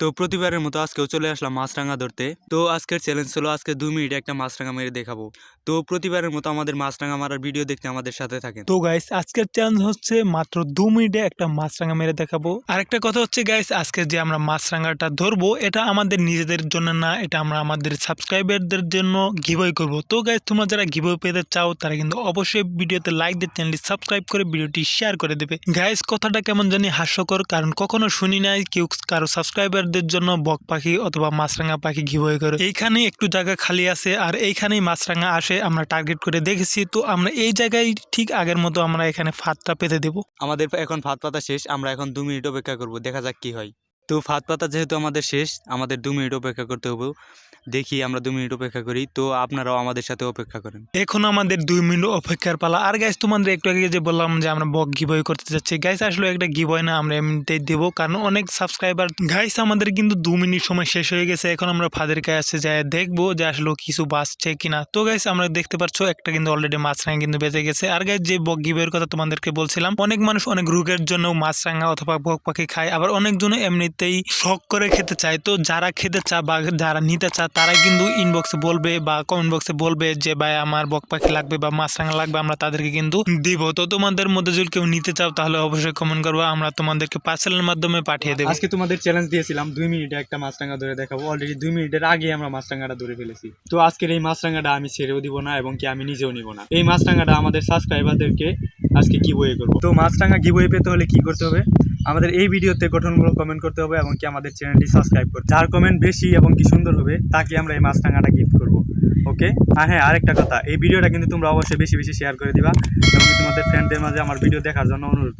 তো প্রতিবারের মতো আজকেও চলে আসলাম মাছরাঙা ধরতে। তো আজকের চ্যালেঞ্জ হলো আজকে দুই মিনিটে একটা মাছরাঙা মেরে দেখাবো। তো প্রতিবারের মতো আমাদের মাছরাঙা মারার ভিডিও দেখতে আমাদের সাথে থাকেন। তো গাইস আজকের চ্যালেঞ্জ হচ্ছে মাত্র দু মিনিটে একটা মাছরাঙা মেরে দেখাবো। আর একটা কথা হচ্ছে গাইস আজকে যে আমরা মাছরাঙাটা ধরবো, এটা আমাদের নিজেদের জন্য না, এটা আমরা আমাদের সাবস্ক্রাইবারদের জন্য গিভওয়ে করব। তো গাইস তোমরা যারা গিভওয়ে পেতে চাও, তারা কিন্তু অবশ্যই ভিডিওতে লাইক দিয়ে চ্যানেলটি সাবস্ক্রাইব করে ভিডিওটি শেয়ার করে দেবে। গাইস কথাটা কেমন জানি হাস্যকর, কারণ কখনো শুনি নাই, কেউ কারও সাবস্ক্রাইবারদের জন্য বক পাখি অথবা মাছরাঙা পাখি ঘিবয় করে। এইখানে একটু জায়গা খালি আছে আর এইখানেই মাছরাঙা আসে, আমরা টার্গেট করে দেখেছি। তো আমরা এই জায়গায় ঠিক আগের মতো আমরা এখানে ফাঁদটা পেতে দেবো। আমাদের এখন ফাঁদ পাতা শেষ, আমরা এখন দু মিনিট অপেক্ষা করব, দেখা যাক কি হয়। তো ফাঁদ পাতা যেহেতু আমাদের শেষ, আমাদের দু মিনিট অপেক্ষা করতে হবে। দেখি আমরা দু মিনিট অপেক্ষা করি, তো আপনারাও আমাদের সাথে অপেক্ষা করেন। এখন আমাদের দুই মিনিট অপেক্ষার পালা। আর গাইস তোমাদের একটু আগে যে বললাম যে আমরা বক গিবয় করতে যাচ্ছি গাইস আসলে একটা গিবয় না আমরা এমনিতেই দেবো, কারণ অনেক সাবস্ক্রাইবার গাইস আমাদের কিন্তু দু মিনিট সময় শেষ হয়ে গেছে। এখন আমরা ফাদের কাছে যাই, দেখব যে আসলে কিছু বাঁচছে কিনা। তো গাইস আমরা দেখতে পাচ্ছ একটা কিন্তু অলরেডি মাছরাঙা কিন্তু বেঁচে গেছে। আর গাইস যে বক গিবয়ের কথা তোমাদেরকে বলছিলাম, অনেক মানুষ অনেক রোগের জন্য মাছরাঙা অথবা বক পাখি খায়, আবার অনেকজন এমনিতেই শখ করে খেতে চায়। তো যারা খেতে চা বা যারা নিতে চা তারা কিন্তু ইনবক্সে বলবে বা কমেন্ট বক্সে বলবে যে, ভাই, আমার বক পাখি লাগবে বা মাছরাঙা লাগবে, আমরা তাদেরকে কিন্তু দিব। তো তোমাদের মধ্যে যদি কেউ নিতে চাও, তাহলে অবশ্যই কমেন্ট করব। আমরা তোমাদেরকে পার্সেলের মাধ্যমে পাঠিয়ে দেবো। আজকে তোমাদের চ্যালেঞ্জ দিয়েছিলাম, দুই মিনিটে একটা মাছরাঙা ধরে দেখাবো। অলরেডি দুই মিনিটের আগে আমরা মাছরাঙাটা ধরে ফেলেছি। তো আজকের এই মাছরাঙাটা আমি ছেড়েও দিব না এবং কি আমি নিজেও নিব না। এই মাছরাঙাটা আমাদের সাবস্ক্রাইবারদেরকে আজকে গিবয়ে করব। তো মাছরাঙা গিবয়ে পেতে হলে কি করতে হবে? আমাদের এই ভিডিওতে গঠনমূলক কমেন্ট করতে হবে এবং কি আমাদের চ্যানেলটি সাবস্ক্রাইব করতে যার কমেন্ট বেশি এবং কি সুন্দর হবে, তাকে আমরা এই মাছরাঙাটা গিফট করব। ওকে আর হ্যাঁ আরেকটা কথা, এই ভিডিওটা কিন্তু তোমরা অবশ্যই বেশি বেশি শেয়ার করে দিবা। এবং তোমাদের ফ্রেন্ডদের মাঝে আমার ভিডিও দেখার জন্য অনুরোধ